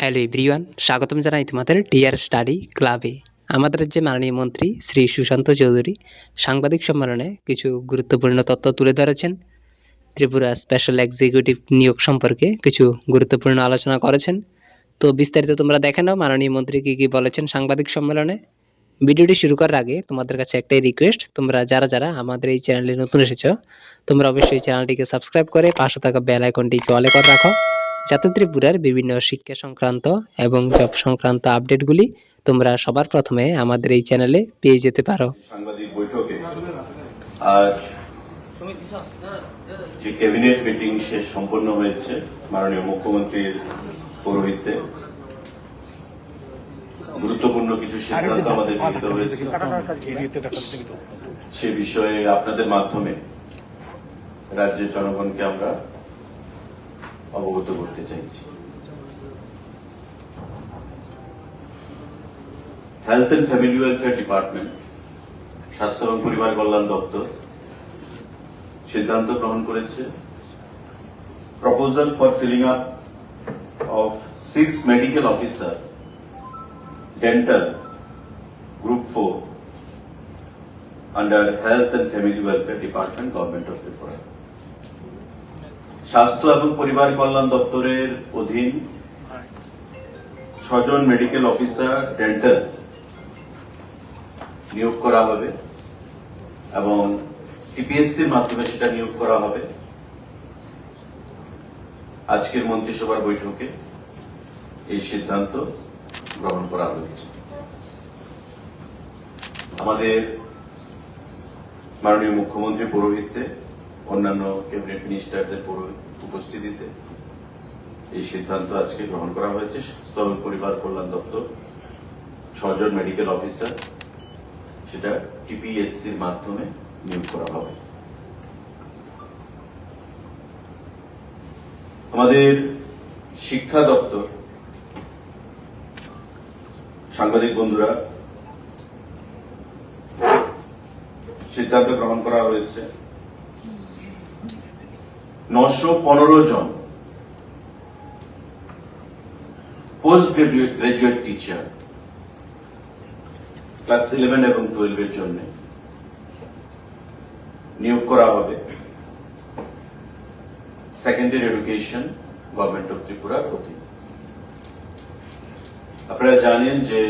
Hello everyone স্বাগতম জানাই তোমাদের ডিয়ার স্টাডি ক্লাবে আমাদের যে মাননীয় মন্ত্রী শ্রী সুশান্ত চৌধুরী সাংবাদিক সম্মেলনে কিছু গুরুত্বপূর্ণ তথ্য তুলে ধরেছেন। ত্রিপুরা স্পেশাল এক্সিকিউটিভ নিয়োগ সম্পর্কে কিছু গুরুত্বপূর্ণ আলোচনা করেছেন। তো বিস্তারিত তোমরা দেখে নাও, মাননীয় মন্ত্রী কী কী বলেছেন সাংবাদিক সম্মেলনে। ভিডিওটি শুরু করার আগে তোমাদের কাছে একটাই রিকোয়েস্ট তোমরা যারা যারা আমাদের এই চ্যানেলে নতুন এসেছ, তোমরা অবশ্যই চ্যানেলটিকে সাবস্ক্রাইব করে পাশে থাকা বেল আইকনটিকে অলে করে রাখো। যাতে ত্রিপুরার বিভিন্ন শিক্ষা সংক্রান্ত এবং জব সংক্রান্ত আপডেটগুলি তোমরা সবার প্রথমে আমাদের এই চ্যানেলে পেয়ে যেতে পারো। যে ক্যাবিনেট মিটিং শেষ সম্পন্ন হয়েছে, মাননীয় মুখ্যমন্ত্রীর পৌরোহিত্যে। গুরুত্বপূর্ণ কিছু সিদ্ধান্ত আমাদের সে বিষয়ে আপনাদের মাধ্যমে রাজ্যের জনগণকে আমরা অবগত করতে চাইছি। Health and family welfare department স্বাস্থ্য এবং পরিবার কল্যাণ দপ্তর, সিদ্ধান্ত গ্রহণ করেছে। Proposal for filling up of six medical officer dental group four under health and family welfare department government of Tripura স্বাস্থ্য এবং পরিবার কল্যাণ দপ্তরের অধীন ছজন মেডিকেল অফিসার ডেন্টাল নিয়োগ করা হবে এবং টিপিএসসির মাধ্যমে সেটা নিয়োগ করা হবে। আজকের মন্ত্রিসভার বৈঠকে এই সিদ্ধান্ত গ্রহণ করা হয়েছে। আমাদের মাননীয় মুখ্যমন্ত্রী পৌরোহিত্যে অন্যান্য ক্যাবিনেট মিনিস্টারদের উপস্থিতিতে এই সিদ্ধান্ত আজকে গ্রহণ করা হয়েছে। স্বাস্থ্য পরিবার কল্যাণ দপ্তর, ছজন মেডিকেল অফিসার, সেটা টিপিএসসির মাধ্যমে নিয়োগ করা হবে। আমাদের শিক্ষা দপ্তর, সাংবাদিক বন্ধুরা, সিদ্ধান্ত গ্রহণ করা হয়েছে। নশো পনেরো জন। Post graduate teacher class eleven এবং জন্য নিয়োগ করা হবে। সেকেন্ডারি এডুকেশন গভর্নমেন্ট অফ ত্রিপুরার অধীনে আপনারা জানেন যে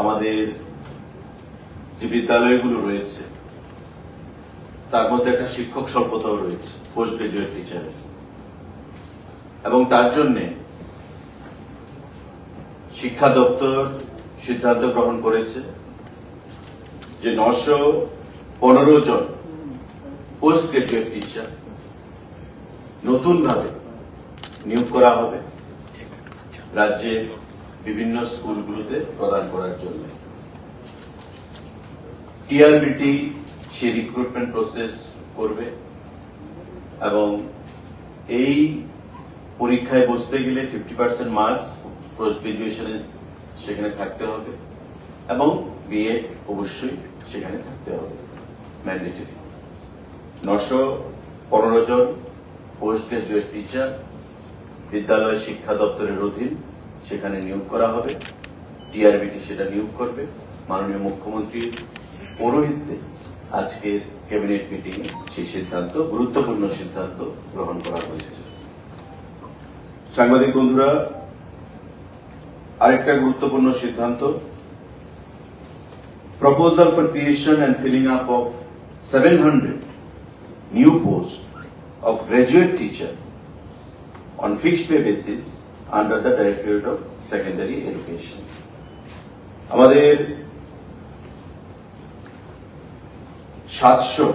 আমাদের যে বিদ্যালয়গুলো রয়েছে, তার মধ্যে একটা শিক্ষক স্বল্পতাও রয়েছে। পোস্ট গ্রাজুয়েট টিচারের এবং তার জন্যে শিক্ষা দপ্তর সিদ্ধান্ত গ্রহণ করেছে যে নশো পনেরো জন পোস্ট গ্রাজুয়েট টিচার নতুনভাবে নিয়োগ করা হবে রাজ্যের বিভিন্ন স্কুলগুলোতে প্রদান করার জন্য। টিআরবিটি সে রিক্রুটমেন্ট প্রসেস করবে। এবং এই পরীক্ষায় বসতে গেলে ফিফটি পার্সেন্ট মার্কস পোস্ট গ্রাজুয়েশনে সেখানে থাকতে হবে এবং বিএ অবশ্যই সেখানে থাকতে হবে ম্যান্ডেটরি নশো পনেরো জন পোস্ট গ্রাজুয়েট টিচার বিদ্যালয় শিক্ষা দপ্তরের অধীন সেখানে নিয়োগ করা হবে টিআরবিটি সেটা নিয়োগ করবে, মাননীয় মুখ্যমন্ত্রীর পৌরোহিত্যে আজকের ক্যাবিনেট মিটিং সেই সিদ্ধান্ত, গুরুত্বপূর্ণ সিদ্ধান্ত গ্রহণ করা হয়েছে সাংবাদিক বন্ধুরা, আরেকটা গুরুত্বপূর্ণ সিদ্ধান্ত proposal for creation and filling up of seven hundred new post of graduate teacher on fixed pay basis under the Directorate of Secondary Education. আমাদের সাতশো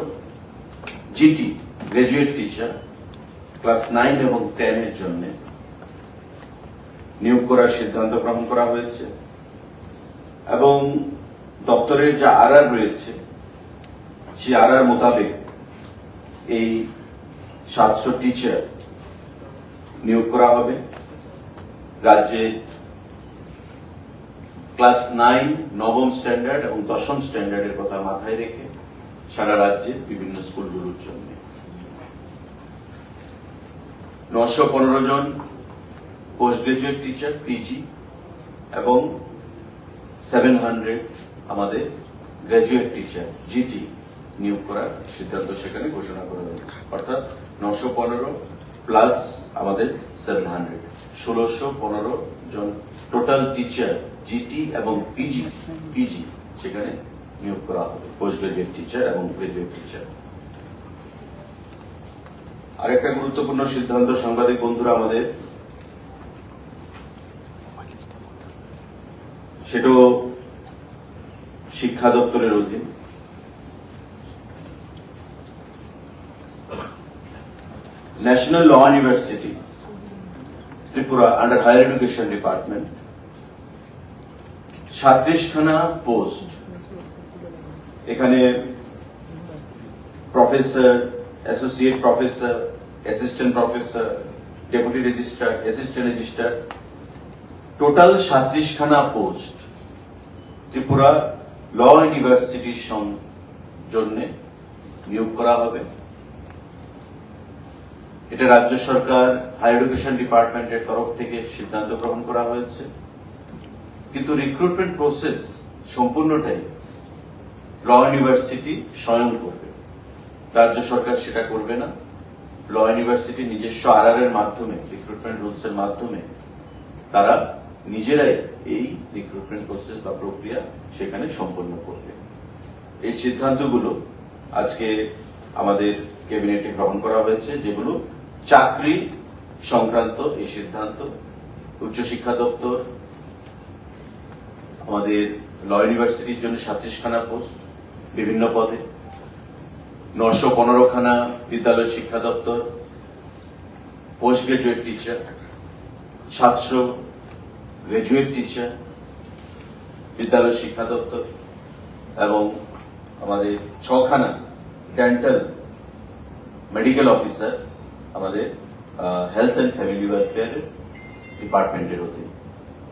GT graduate teacher class nine এবং টেন এর জন্য নিয়োগ করার সিদ্ধান্ত গ্রহণ করা হয়েছে এবং দপ্তরের যা আর রয়েছে, সেই আর মোতাবেক এই সাতশো টিচার নিয়োগ করা হবে। রাজ্যে ক্লাস নাইন নবম স্ট্যান্ডার্ড এবং দশম স্ট্যান্ডার্ডের কথা মাথায় রেখে সারা রাজ্যে বিভিন্ন স্কুলগুলোর জন্য। নশো পনেরো জন পোস্ট গ্রাজুয়েট টিচার পিজি এবং সেভেন হান্ড্রেড আমাদের গ্রাজুয়েট টিচার জিটি নিয়োগ করার সিদ্ধান্ত সেখানে ঘোষণা করা হয়েছে। অর্থাৎ নশো পনেরো প্লাস আমাদের সেভেন হান্ড্রেড ষোলোশো পনেরো জন টোটাল টিচার জিটি এবং পিজি পিজি সেখানে নিয়োগ করা হবে। পোস্ট গ্রাজুয়েট টিচার এবং গ্রাজুয়েট টিচার আরেকটা গুরুত্বপূর্ণ সিদ্ধান্ত, সাংবাদিক বন্ধুরা, আমাদের। সেটাও শিক্ষা দপ্তরের অধীন। National Law University Tripura under higher education department সাত্রিশখানা post এখানে professor associate professor assistant professor deputy registrar assistant registrar total সাত্রিশখানা post Tripura law ইউনিভার্সিটির জন্য নিয়োগ করা হবে। এটা রাজ্য সরকার হায়ার এডুকেশন ডিপার্টমেন্টের তরফ থেকে সিদ্ধান্ত গ্রহণ করা হয়েছে। কিন্তু রিক্রুটমেন্ট প্রসেস সম্পূর্ণটাই ল ইউনিভার্সিটি স্বয়ং করবে। রাজ্য সরকার সেটা করবে না। ল ইউনিভার্সিটি নিজস্ব আরআর এর মাধ্যমে রিক্রুটমেন্ট রুলস এর মাধ্যমে তারা নিজেরাই এই রিক্রুটমেন্ট প্রসেস বা প্রক্রিয়া সেখানে সম্পন্ন করবে। এই সিদ্ধান্তগুলো আজকে আমাদের ক্যাবিনেটে গ্রহণ করা হয়েছে, যেগুলো চাকরি সংক্রান্ত এই সিদ্ধান্ত উচ্চশিক্ষা দপ্তর, আমাদের ল ইউনিভার্সিটির জন্য সাতত্রিশখানা পোস্ট বিভিন্ন পদে নশো পনেরো খানা বিদ্যালয় শিক্ষা দপ্তর, পোস্ট গ্রাজুয়েট টিচার, সাতশো গ্রাজুয়েট টিচার, বিদ্যালয় শিক্ষা দপ্তর এবং আমাদের ছখানা ডেন্টাল মেডিকেল অফিসার আমাদের হেলথ অ্যান্ড ফ্যামিলি ওয়েলফেয়ার ডিপার্টমেন্টের অধীন।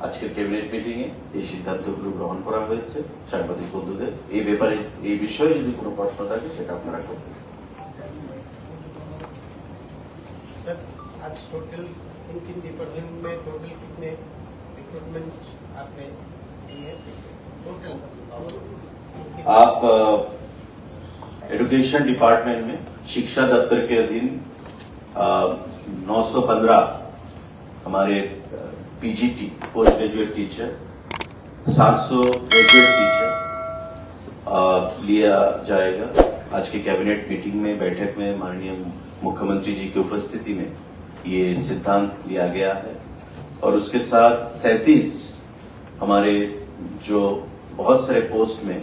আজকের ক্যাবিনেট মিটিং এ এই সিদ্ধান্তগুলো গ্রহণ করা হয়েছে সাংবাদিক বন্ধুদের এই ব্যাপারে এই বিষয়ে যদি কোনো প্রশ্ন থাকে সেটা আপনারা করবেন सर आज टोटल इन तीन डिपार्टमेंट में टोटल कितने रिक्रूटमेंट आपने किए टोटल आप एजुकेशन डिपार्टमेंट में शिक्षा दफ्तर के अधीन नौ सौ पंद्रह हमारे पीजीटी पोस्ट ग्रेजुएट टीचर सात सौ ग्रेजुएट टीचर लिया जाएगा। आज के कैबिनेट मीटिंग में, बैठक में माननीय मुख्यमंत्री जी की उपस्थिति में ये सिद्धांत लिया गया है। और उसके साथ सैतीस हमारे जो बहुत सारे पोस्ट में,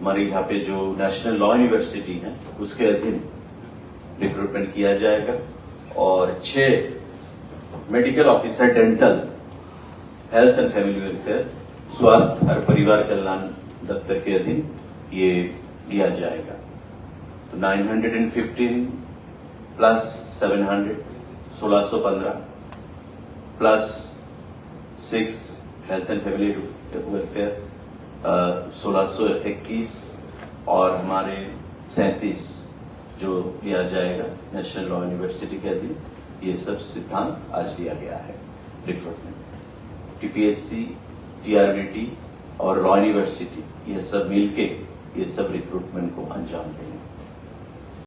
हमारे यहाँ पे जो नेशनल लॉ यूनिवर्सिटी है, उसके अधीन रिक्रूटमेंट किया जाएगा। और छह medical officer, dental, health and family welfare, स्वास्थ्य और परिवार कल्याण दफ्तर के अधीन ये दिया जाएगा। तो 915 plus 700 1615 plus six health and family welfare सोलह इक्कीस और हमारे सैंतीस जो लिया जाएगा, नेशनल लॉ यूनिवर्सिटी के अधीन। ये सब सिद्धांत आज लिया गया है रिक्रूटमेंट टीपीएससी टीआरबीटी और लॉ यूनिवर्सिटी ये सब मिलके ये सब रिक्रूटमेंट को अंजाम देंगे।